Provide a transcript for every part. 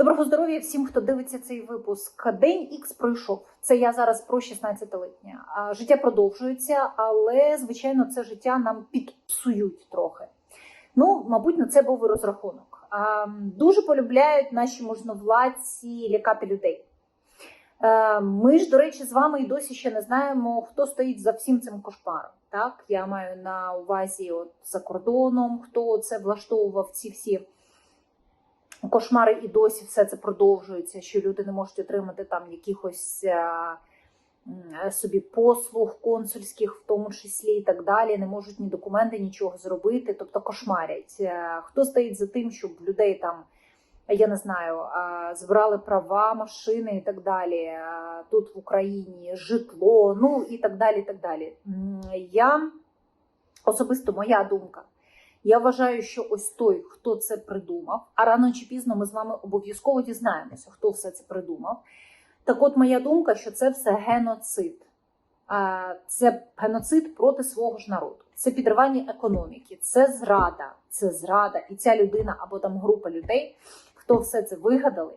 Доброго здоров'я всім, хто дивиться цей випуск. День Х пройшов. Це я зараз про 16 липня. Життя продовжується, але звичайно, це життя нам підпсують трохи. Ну, мабуть, на це був і розрахунок. Дуже полюбляють наші можновладці лякати людей. Е, Ми ж, до речі, з вами і досі ще не знаємо, хто стоїть за всім цим кошмаром. Так, я маю на увазі от за кордоном, хто це влаштовував ці всі кошмари і досі все це продовжується, що люди не можуть отримати там якихось е, собі послуг консульських, в тому числі і так далі, не можуть ні документи, нічого зробити, тобто кошмарять. Е, Хто стоїть за тим, щоб людей там, я не знаю, е, збирали права, машини і так далі, тут в Україні житло, ну і так далі. і так далі. Я особисто моя думка. Я вважаю, що ось той, хто це придумав, а рано чи пізно ми з вами обов'язково дізнаємося, хто все це придумав. Так от моя думка, що це все геноцид. Це геноцид проти свого ж народу. Це підривання економіки, це зрада, це зрада. І ця людина або там група людей, хто все це вигадали,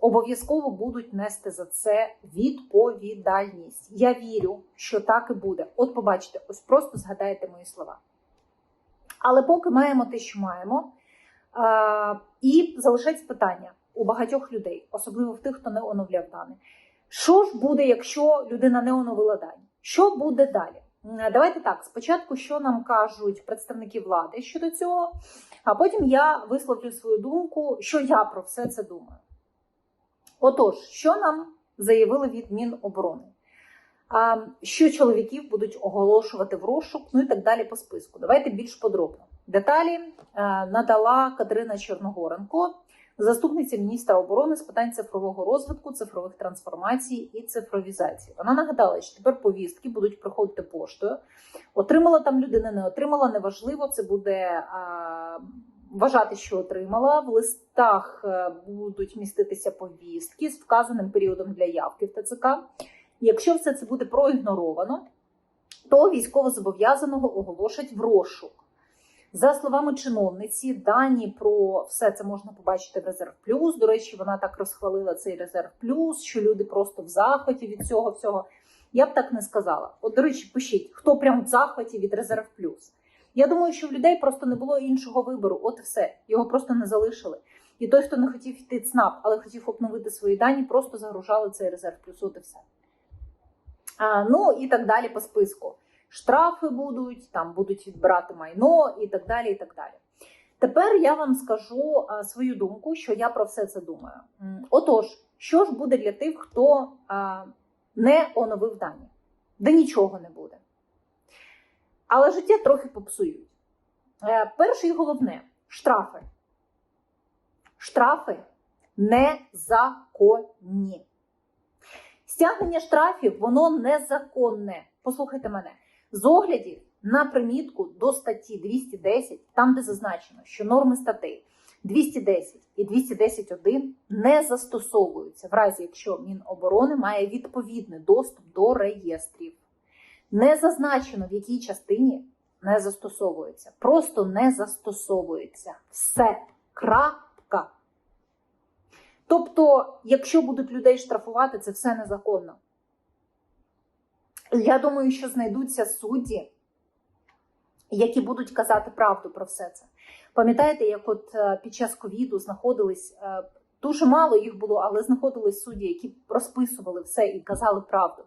обов'язково будуть нести за це відповідальність. Я вірю, що так і буде. От побачите, ось просто згадайте мої слова. Але поки маємо те, що маємо. І залишається питання у багатьох людей, особливо в тих, хто не оновляв дані. Що ж буде, якщо людина не оновила дані? Що буде далі? Давайте так: спочатку, що нам кажуть представники влади щодо цього, а потім я висловлю свою думку, що я про все це думаю. Отож, що нам заявили від Міноборони? Що чоловіків будуть оголошувати в розшук, ну і так далі по списку. Давайте більш подробно. Деталі е, надала Катерина Чорногоренко, заступниця міністра оборони з питань цифрового розвитку, цифрових трансформацій і цифровізації. Вона нагадала, що тепер повістки будуть приходити поштою. Отримала там людина, не отримала, неважливо. Це буде е, вважати, що отримала. В листах е, будуть міститися повістки з вказаним періодом для явки в ТЦК. Якщо все це буде проігноровано, то військовозобов'язаного оголошать в розшук. За словами чиновниці, дані про все це можна побачити в Резерв Плюс. До речі, вона так розхвалила цей Резерв Плюс, що люди просто в захваті від цього всього. Я б так не сказала. От, до речі, пишіть, хто прям в захваті від Резерв Плюс. Я думаю, що в людей просто не було іншого вибору. От і все. Його просто не залишили. І той, хто не хотів йти ЦНАП, але хотів обновити свої дані, просто загружали цей резерв плюс. От і все. Ну і так далі по списку. Штрафи будуть, там будуть відбирати майно і так далі. і так далі. Тепер я вам скажу свою думку, що я про все це думаю. Отож, що ж буде для тих, хто не оновив дані? Да нічого не буде. Але життя трохи попсують. Е, перше і головне штрафи. Штрафи незаконні. Стягнення штрафів воно незаконне. Послухайте мене. З оглядів на примітку до статті 210, там де зазначено, що норми статей 210 і 210.1 не застосовуються в разі, якщо Міноборони має відповідний доступ до реєстрів. Не зазначено, в якій частині не застосовується. Просто не застосовується. Все. Крапка. Тобто, якщо будуть людей штрафувати, це все незаконно. Я думаю, що знайдуться судді, які будуть казати правду про все це. Пам'ятаєте, як от е, під час ковіду знаходились е, дуже мало їх було, але знаходились судді, які розписували все і казали правду.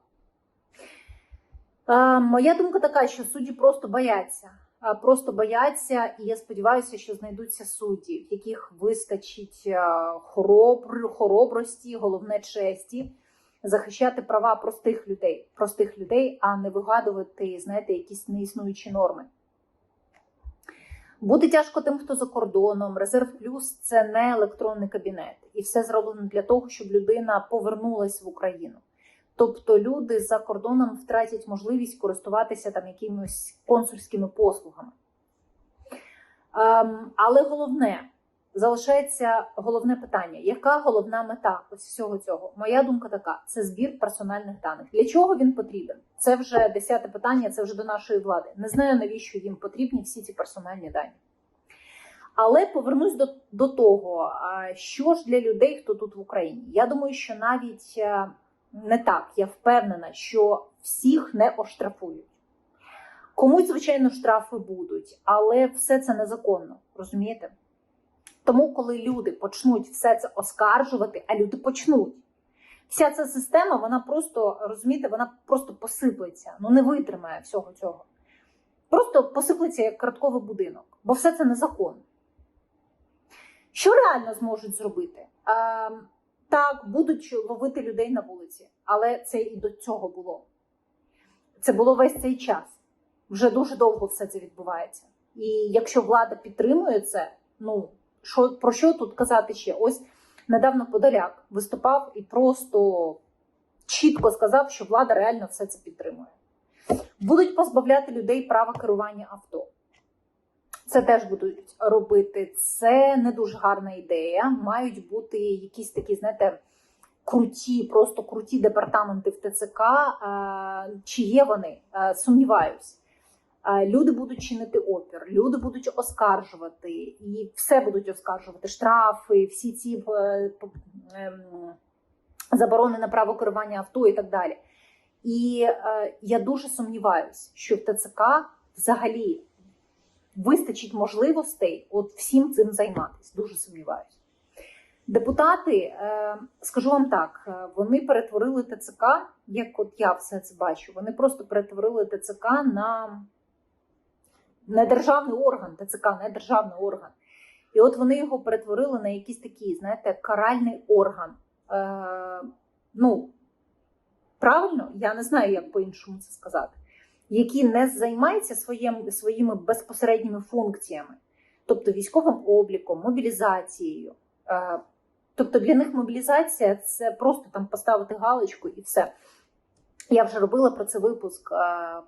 Е, Моя думка така, що судді просто бояться. Е, Просто бояться, і я сподіваюся, що знайдуться судді, в яких вистачить е, хоробр, хоробрості, головне честі, захищати права простих людей, простих людей, а не вигадувати, знаєте, якісь неіснуючі норми. Буде тяжко тим, хто за кордоном. Резерв плюс це не електронний кабінет, і все зроблено для того, щоб людина повернулась в Україну. Тобто люди за кордоном втратять можливість користуватися там якимись консульськими послугами. Ем, але головне залишається головне питання: яка головна мета ось всього цього? Моя думка така: це збір персональних даних. Для чого він потрібен? Це вже десяте питання, це вже до нашої влади. Не знаю, навіщо їм потрібні всі ці персональні дані. Але повернусь до, до того, що ж для людей, хто тут в Україні. Я думаю, що навіть е, не так. Я впевнена, що всіх не оштрафують. Комусь, звичайно, штрафи будуть, але все це незаконно, розумієте? Тому, коли люди почнуть все це оскаржувати, а люди почнуть, вся ця система, вона просто, розумієте, вона просто посиплеться, ну не витримає всього цього. Просто посиплеться як картковий будинок, бо все це незаконно. Що реально зможуть зробити? Так, будуть ловити людей на вулиці, але це і до цього було. Це було весь цей час. Вже дуже довго все це відбувається. І якщо влада підтримує це, ну що про що тут казати ще? Ось недавно Подоляк виступав і просто чітко сказав, що влада реально все це підтримує. Будуть позбавляти людей права керування авто. Це теж будуть робити. Це не дуже гарна ідея. Мають бути якісь такі, знаєте, круті, просто круті департаменти в ТЦК. Е, Чи є вони? Е, Сумніваюсь. Е, Люди будуть чинити опір, люди будуть оскаржувати, і все будуть оскаржувати. Штрафи, всі ці ем, заборони на право керування авто і так далі. І я дуже сумніваюся, що в ТЦК взагалі вистачить можливостей от всім цим займатися. Дуже сумніваюся. Депутати, е, скажу вам так, е, вони перетворили ТЦК, як от я все це бачу, вони просто перетворили ТЦК на не державний орган, ТЦК не державний орган. І от вони його перетворили на якийсь такий, знаєте, каральний орган. Е, ну, правильно, я не знаю, як по-іншому це сказати, який не займається своїм, своїми безпосередніми функціями, тобто військовим обліком, мобілізацією. Е, тобто для них мобілізація це просто там поставити галочку і все. Я вже робила про це випуск, е,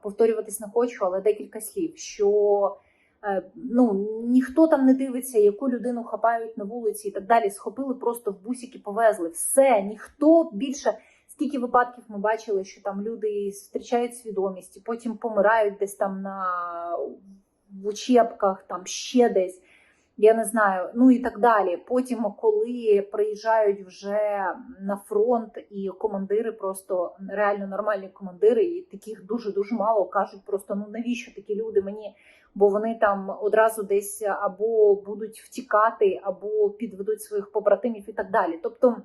повторюватись не хочу, але декілька слів. Що е, ну, ніхто там не дивиться, яку людину хапають на вулиці і так далі. Схопили просто в бусики, повезли. Все, ніхто більше. Скільки випадків ми бачили, що там люди зустрічають свідомість, і потім помирають десь там на в учебках, там ще десь. Я не знаю, ну і так далі. Потім, коли приїжджають вже на фронт, і командири, просто реально нормальні командири, і таких дуже дуже мало кажуть, просто ну навіщо такі люди мені? Бо вони там одразу десь або будуть втікати, або підведуть своїх побратимів і так далі. Тобто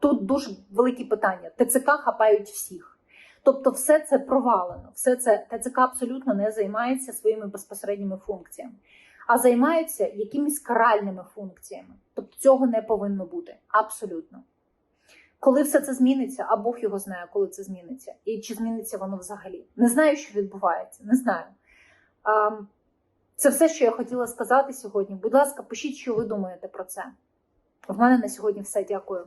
тут дуже великі питання. ТЦК хапають всіх. Тобто, все це провалено, все це ТЦК абсолютно не займається своїми безпосередніми функціями, а займаються якимись каральними функціями. Тобто цього не повинно бути. Абсолютно. Коли все це зміниться, а Бог його знає, коли це зміниться, і чи зміниться воно взагалі. Не знаю, що відбувається, не знаю. Це все, що я хотіла сказати сьогодні. Будь ласка, пишіть, що ви думаєте про це. В мене на сьогодні все. Дякую.